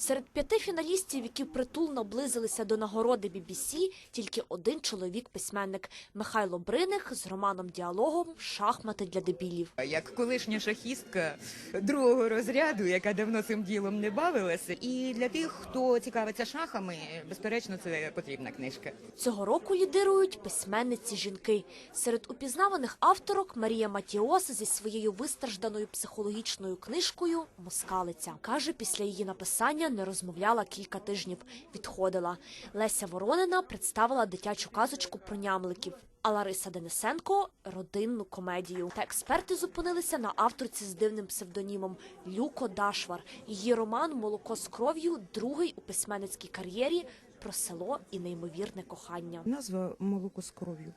Серед п'яти фіналістів, які притул наблизилися до нагороди BBC, тільки один чоловік-письменник Михайло Бриних з романом діалогом Шахмати для дебілів. Як колишня шахістка другого розряду, яка давно цим ділом не бавилася, і для тих, хто цікавиться шахами, безперечно, це потрібна книжка. Цього року лідирують письменниці жінки. Серед упізнаваних авторок Марія Матіос зі своєю вистражданою психологічною книжкою Москалиця каже, після її написання не розмовляла кілька тижнів, відходила. Леся Воронина представила дитячу казочку про нямликів. А Лариса Денисенко родинну комедію. Та експерти зупинилися на авторці з дивним псевдонімом Люко Дашвар. Її роман Молоко з кров'ю другий у письменницькій кар'єрі про село і неймовірне кохання. Назва молоко з кров'ю.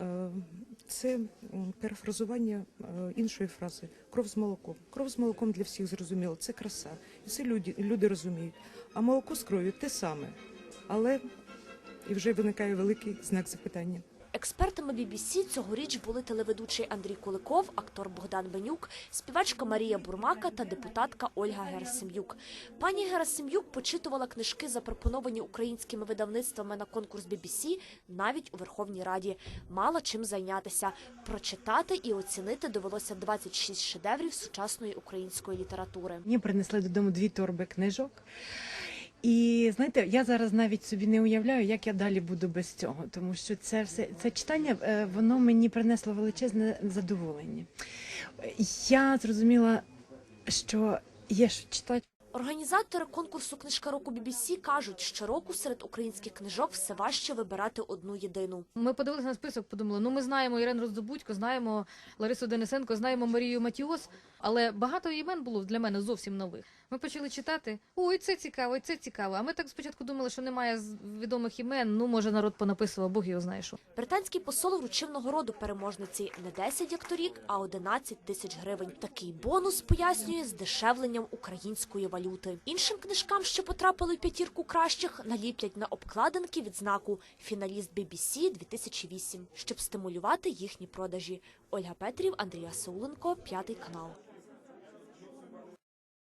Е, Це перефразування е, іншої фрази кров з молоком. Кров з молоком для всіх зрозуміло, це краса. І це люди, люди розуміють. А молоко з кров'ю те саме. Але і вже виникає великий знак запитання. Експертами BBC цьогоріч були телеведучий Андрій Куликов, актор Богдан Бенюк, співачка Марія Бурмака та депутатка Ольга Герасим'юк. Пані Герасим'юк почитувала книжки, запропоновані українськими видавництвами на конкурс BBC, навіть у Верховній Раді. Мала чим зайнятися. Прочитати і оцінити довелося 26 шедеврів сучасної української літератури. Мені принесли додому дві торби книжок. І знаєте, я зараз навіть собі не уявляю, як я далі буду без цього, тому що це все це читання, е, воно мені принесло величезне задоволення. Я зрозуміла, що є що читати. Організатори конкурсу Книжка року BBC кажуть, що року серед українських книжок все важче вибирати одну єдину. Ми подивилися на список, подумали, ну ми знаємо Ірину Роздобудько, знаємо Ларису Денисенко, знаємо Марію Матіос, але багато імен було для мене зовсім нових. Ми почали читати. Ой, це цікаво, ой, це цікаво. А ми так спочатку думали, що немає відомих імен. Ну, може, народ понаписував, Бог його знає що. Британський посол вручив нагороду переможниці не 10, як торік, а 11 тисяч гривень. Такий бонус пояснює здешевленням української валюти. Іншим книжкам, що потрапили в п'ятірку кращих, наліплять на обкладинки відзнаку фіналіст BBC 2008, щоб стимулювати їхні продажі. Ольга Петрів, Андрія Соуленко, п'ятий канал.